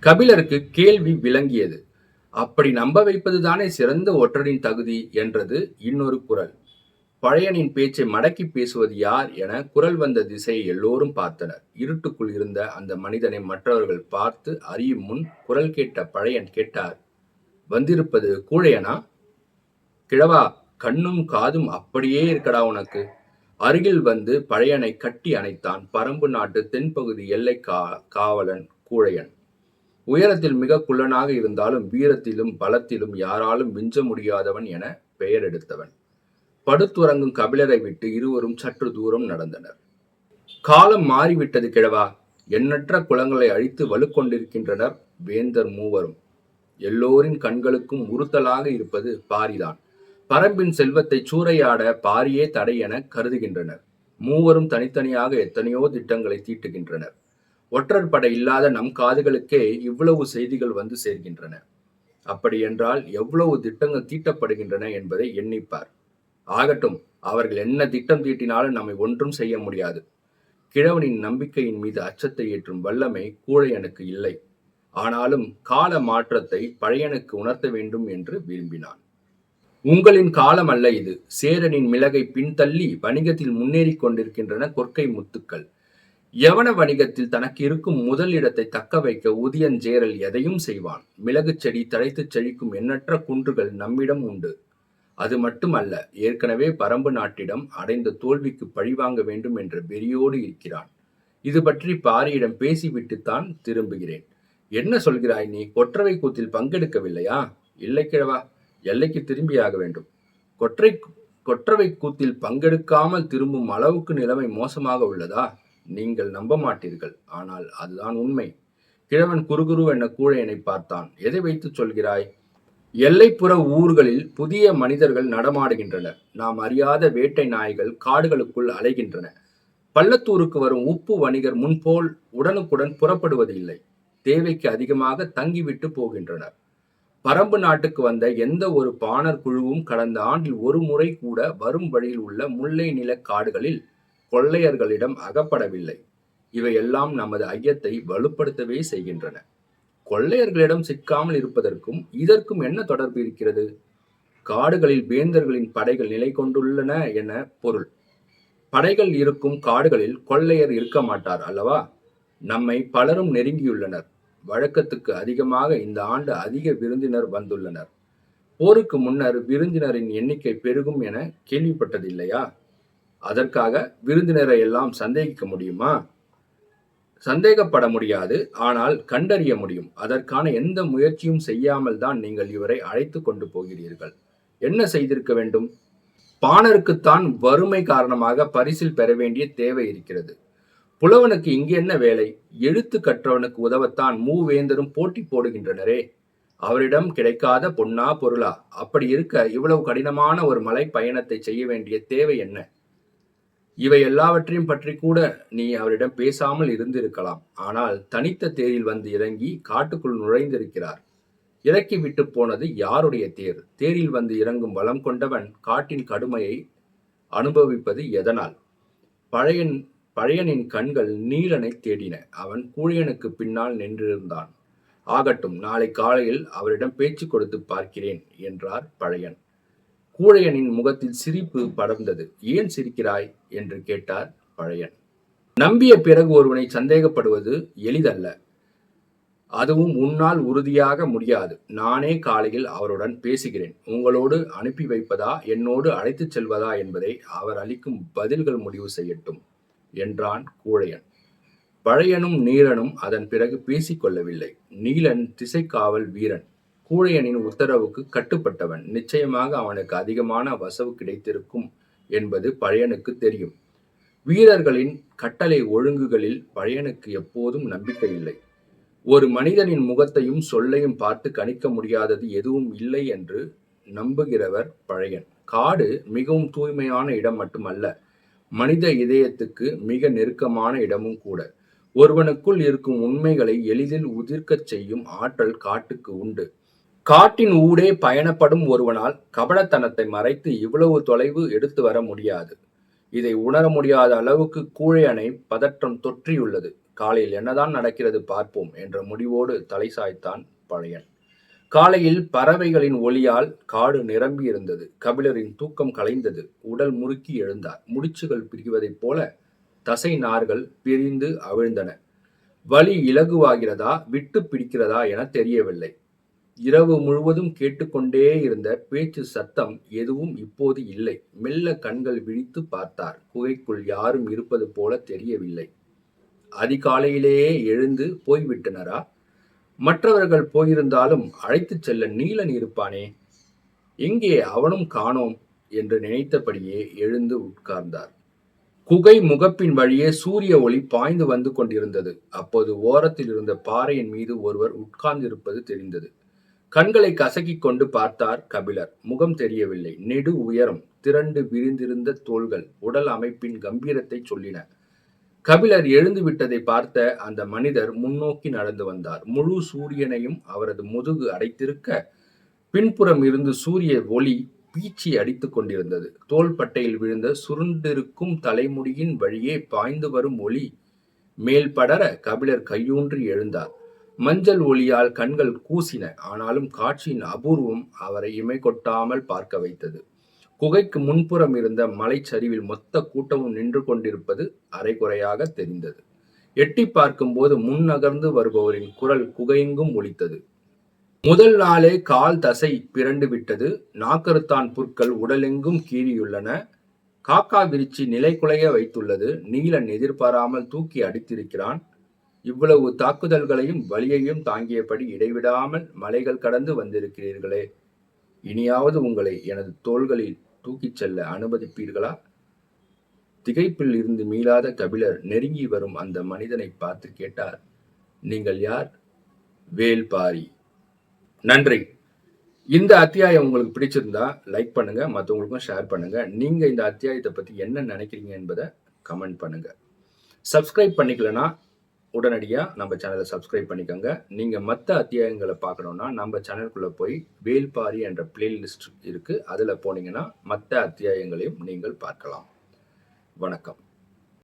கபிலருக்கு கேள்வி விளங்கியது. அப்படி நம்ப வைப்பதுதானே சிறந்த ஒற்றரின் தகுதி? என்றது இன்னொரு குரல். பழையனின் பேச்சை மடக்கி பேசுவது யார் என குரல் வந்த திசையை எல்லோரும் பார்த்தனர். இருட்டுக்குள் இருந்த அந்த மனிதனை மற்றவர்கள் பார்த்து அறியும் முன் குரல் கேட்ட பழையன் கேட்டார் வந்திருப்பது கூழையனா? கிழவா கண்ணும் காதும் அப்படியே இருக்கடா உனக்கு. அருகில் வந்து பழையனை கட்டி அணைத்தான் பரம்பு நாட்டு தென்பகுதி எல்லை கா காவலன் கூழையன். உயரத்தில் மிக குள்ளனாக இருந்தாலும் வீரத்திலும் பலத்திலும் யாராலும் விஞ்ச முடியாதவன் என பெயர் எடுத்தவன். படுத்துறங்கும் கபிலரை விட்டு இருவரும் சற்று தூரம் நடந்தனர். காலம் மாறிவிட்டது கிழவா எண்ணற்ற குளங்களை அழித்து வலுக்கொண்டிருக்கின்றனர் வேந்தர் மூவரும். எல்லோரின் கண்களுக்கும் உறுத்தலாக இருப்பது பாரிதான். பரம்பின் செல்வத்தை சூறையாட பாரியே தடை என கருதுகின்றனர். மூவரும் தனித்தனியாக எத்தனையோ திட்டங்களை தீட்டுகின்றனர். ஒற்றர் படை இல்லாத நம் காதுகளுக்கே இவ்வளவு செய்திகள் வந்து சேர்கின்றன. அப்படியென்றால் எவ்வளவு திட்டங்கள் தீட்டப்படுகின்றன என்பதை எண்ணிப்பார். ஆகட்டும் அவர்கள் என்ன திட்டம் தீட்டினாலும் நம்மை ஒன்றும் செய்ய முடியாது. கிழவனின் நம்பிக்கையின் மீது அச்சத்தை ஏற்றும் வல்லமை கூழையனுக்கு இல்லை. ஆனாலும் கால மாற்றத்தை பழையனுக்கு உணர்த்த வேண்டும் என்று விரும்பினான். உங்களின் காலம் அல்ல இது. சேரனின் மிளகை பின்தள்ளி வணிகத்தில் முன்னேறிக் கொண்டிருக்கின்றன கொற்கை முத்துக்கள். யவன வணிகத்தில் தனக்கு இருக்கும் முதல் இடத்தை தக்க வைக்க உதியஞ்சேரல் எதையும் செய்வான். மிளகுச் செடி தழைத்துச் செழிக்கும் எண்ணற்ற குன்றுகள் நம்மிடம் உண்டு. அது மட்டுமல்ல ஏற்கனவே பரம்பு நாட்டிடம் அடைந்த தோல்விக்கு பழிவாங்க வேண்டும் என்ற வெறியோடு இருக்கிறான். இது பற்றி பாரியிடம் பேசிவிட்டுத்தான் திரும்புகிறேன். என்ன சொல்கிறாய் நீ? கொற்றவை கூத்தில் பங்கெடுக்கவில்லையா? இல்லை கிழவா எல்லைக்கு திரும்பியாக வேண்டும். கொற்றை கொற்றவை கூத்தில் பங்கெடுக்காமல் திரும்பும் அளவுக்கு நிலைமை மோசமாக உள்ளதா? நீங்கள் நம்ப மாட்டீர்கள். ஆனால் அதுதான் உண்மை. கிழவன் குறுகுரு கூழையனை பார்த்தான். எதை வைத்து சொல்கிறாய்? எல்லைப்புற ஊர்களில் புதிய மனிதர்கள் நடமாடுகின்றனர். நாம் அறியாத வேட்டை நாய்கள் காடுகளுக்குள் அலைகின்றன. பள்ளத்தூருக்கு வரும் உப்பு வணிகர் முன்போல் உடனுக்குடன் புறப்படுவது இல்லை. தேவைக்கு அதிகமாக தங்கிவிட்டு போகின்றனர். பரம்பு நாட்டுக்கு வந்த எந்த ஒரு பாணர் குழுவும் கடந்த ஆண்டில் ஒரு முறை கூட வரும் வழியில் உள்ள முல்லை நில காடுகளில் கொள்ளையர்களிடம் அகப்படவில்லை. இவையெல்லாம் நமது ஐயத்தை வலுப்படுத்தவே செய்கின்றன. கொள்ளையர்களிடம் சிக்காமல் இருப்பதற்கும் இதற்கும் என்ன தொடர்பு இருக்கிறது? காடுகளில் வேந்தர்களின் படைகள் நிலை கொண்டுள்ளன என பொருள். படைகள் இருக்கும் காடுகளில் கொள்ளையர் இருக்க மாட்டார் அல்லவா? நம்மை பலரும் நெருங்கியுள்ளனர். வழக்கத்துக்கு அதிகமாக இந்த ஆண்டு அதிக விருந்தினர் வந்துள்ளனர். போருக்கு முன்னர் விருந்தினரின் எண்ணிக்கை பெருகும் என கேள்விப்பட்டதில்லையா? அதற்காக விருந்தினரை எல்லாம் சந்தேகிக்க முடியுமா? சந்தேகப்பட முடியாது ஆனால் கண்டறிய முடியும். அதற்கான எந்த முயற்சியும் செய்யாமல் தான் நீங்கள் இவரை அழைத்து கொண்டு போகிறீர்கள். என்ன செய்திருக்க வேண்டும்? பாணருக்குத்தான் வறுமை காரணமாக பரிசில் பெற வேண்டிய தேவை இருக்கிறது. புலவனுக்கு இங்கு என்ன வேலை? எழுத்து கற்றவனுக்கு உதவத்தான் மூவேந்தரும் போட்டி போடுகின்றனரே. அவரிடம் கிடைக்காத பொன்னா பொருளா? அப்படி இருக்க இவ்வளவு கடினமான ஒரு மலை பயணத்தை செய்ய வேண்டிய தேவை என்ன? இவை எல்லாவற்றையும் பற்றி கூட நீ அவரிடம் பேசாமல் இருந்திருக்கலாம். ஆனால் தனித்த தேரில் வந்து இறங்கி காட்டுக்குள் நுழைந்திருக்கிறார். இறக்கி விட்டு போனது யாருடைய தேர்? தேரில் வந்து இறங்கும் வளம் கொண்டவன் காட்டின் கடுமையை அனுபவிப்பது எதனால்? பழையன் பழையனின் கண்கள் நீலனை தேடின. அவன் கூழியனுக்கு பின்னால் நின்றிருந்தான். ஆகட்டும் நாளை காலையில் அவரிடம் பேச்சு கொடுத்து பார்க்கிறேன் என்றார் பழையன். கூழையனின் முகத்தில் சிரிப்பு படர்ந்தது. ஏன் சிரிக்கிறாய்? என்று கேட்டார் பழையன். நம்பிய பிறகு ஒருவனை சந்தேகப்படுவது எளிதல்ல. அதுவும் உன்னால் உறுதியாக முடியாது. நானே காலையில் அவருடன் பேசுகிறேன். உங்களோடு அனுப்பி வைப்பதா? என்னோடு அழைத்துச் செல்வதா என்பதை அவர் அளிக்கும் பதில்கள் முடிவு செய்யட்டும் என்றான் கூழையன். பழையனும் நீலனும் அதன் பிறகு பேசிக்கொள்ளவில்லை நீலன் திசைக்காவல் வீரன். கூழையனின் உத்தரவுக்கு கட்டுப்பட்டவன் நிச்சயமாக அவனுக்கு அதிகமான வசவு கிடைத்திருக்கும் என்பது பழையனுக்கு தெரியும். வீரர்களின் கட்டளை ஒழுங்குகளில் பழையனுக்கு எப்போதும் நம்பிக்கை இல்லை. ஒரு மனிதனின் முகத்தையும் சொல்லையும் பார்த்து கணிக்க முடியாதது எதுவும் இல்லை என்று நம்புகிறவர் பழையன். காடு மிகவும் தூய்மையான இடம் மட்டுமல்ல மனித இதயத்துக்கு மிக நெருக்கமான இடமும் கூட. ஒருவனுக்குள் இருக்கும் உண்மைகளை எளிதில் உதிர்க்கச் செய்யும் ஆற்றல் காட்டுக்கு உண்டு. காட்டின் ஊடே பயணப்படும் ஒருவனால் கபடத்தனத்தை மறைத்து இவ்வளவு தொலைவு எடுத்து வர முடியாது. இதை உணர முடியாத அளவுக்கு கூழையணை பதற்றம் தொற்றியுள்ளது. காலையில் என்னதான் நடக்கிறது பார்ப்போம் என்ற முடிவோடு தலை சாய்த்தான் பழையன். காலையில் பறவைகளின் ஒளியால் காடு நிரம்பி இருந்தது. கபிலரின் தூக்கம் கலைந்தது. உடல் முறுக்கி எழுந்தார். முடிச்சுகள் பிரிவதைப் போல தசை நார்கள் பிரிந்து அவிழ்ந்தன. வலி இலகுவாகிறதா? விட்டு பிடிக்கிறதா என தெரியவில்லை. இரவு முழுவதும் கேட்டுக்கொண்டே இருந்த பேச்சு சத்தம் எதுவும் இப்போது இல்லை. மெல்ல கண்கள் விழித்து பார்த்தார். குகைக்குள் யாரும் இருப்பது போல தெரியவில்லை. அதிகாலையிலேயே எழுந்து போய்விட்டனரா? மற்றவர்கள் போயிருந்தாலும் அழைத்துச் செல்ல நீலன் இருப்பானே? எங்கே அவனும் காணோம் என்று நினைத்தபடியே எழுந்து உட்கார்ந்தார். குகை முகப்பின் வழியே சூரிய ஒளி பாய்ந்து வந்து கொண்டிருந்தது. அப்போது ஓரத்தில் இருந்த பாறையின் மீது ஒருவர் உட்கார்ந்திருப்பது தெரிந்தது. கண்களை கசக்கிக் கொண்டு பார்த்தார் கபிலர். முகம் தெரியவில்லை. நெடு உயரம் திரண்டு விரிந்திருந்த தோள்கள் உடல் அமைப்பின் கம்பீரத்தை சொல்லின. கபிலர் எழுந்து விட்டதை பார்த்த அந்த மனிதர் முன்னோக்கி நடந்து வந்தார். முழு சூரியனையும் அவரது முதுகு அடைத்திருக்க பின்புறம் இருந்து சூரிய ஒளி பீச்சி அடித்துக் கொண்டிருந்தது. தோள்பட்டையில் விழுந்த சுருண்டிருக்கும் தலைமுடியின் வழியே பாய்ந்து வரும் ஒளி மேல் படர கபிலர் கையூன்றி எழுந்தார். மஞ்சள் ஒளியால் கண்கள் கூசின ஆனாலும் காட்சியின் அபூர்வம் அவரை இமை கொட்டாமல் பார்க்க வைத்தது. குகைக்கு முன்புறம் இருந்த மலைச்சரிவில் மொத்த கூட்டமும் நின்று கொண்டிருப்பது அரைகுறையாக தெரிந்தது. எட்டி பார்க்கும்போது முன்னகர்ந்து வருபவரின் குரல் குகையெங்கும் ஒலித்தது. முதல் நாளே கால் தசை பிறண்டு விட்டது. நாக்கருத்தான் புற்கள் உடலெங்கும் கீறியுள்ளன. காக்கா விரிச்சி நிலை குலைய வைத்துள்ளது. நீலன் எதிர்பாராமல் தூக்கி அடித்திருக்கிறான். இவ்வளவு தாக்குதல்களையும் வலியையும் தாங்கியபடி இடைவிடாமல் மலைகள் கடந்து வந்திருக்கிறீர்களே. இனியாவது உங்களை எனது தோள்களில் தூக்கிச் செல்ல அனுமதிப்பீர்களா? திகைப்பில் இருந்து மீளாத கபிலர் நெருங்கி வரும் அந்த மனிதனை பார்த்து கேட்டார். நீங்கள் யார்? வேல்பாரி நன்றி. இந்த அத்தியாயம் உங்களுக்கு பிடிச்சிருந்தா லைக் பண்ணுங்க மற்றவங்களுக்கும் ஷேர் பண்ணுங்க. நீங்க இந்த அத்தியாயத்தை பத்தி என்ன நினைக்கிறீங்க என்பதை கமெண்ட் பண்ணுங்க. சப்ஸ்கிரைப் பண்ணிக்கலனா உடனடியாக நம்ம சேனலை சப்ஸ்கிரைப் பண்ணிக்கோங்க. நீங்கள் மற்ற அத்தியாயங்களை பார்க்கணுன்னா நம்ம சேனலுக்குள்ளே போய் வேல்பாரி என்ற பிளேலிஸ்ட் இருக்குது அதில் போனீங்கன்னா மற்ற அத்தியாயங்களையும் நீங்கள் பார்க்கலாம். வணக்கம்.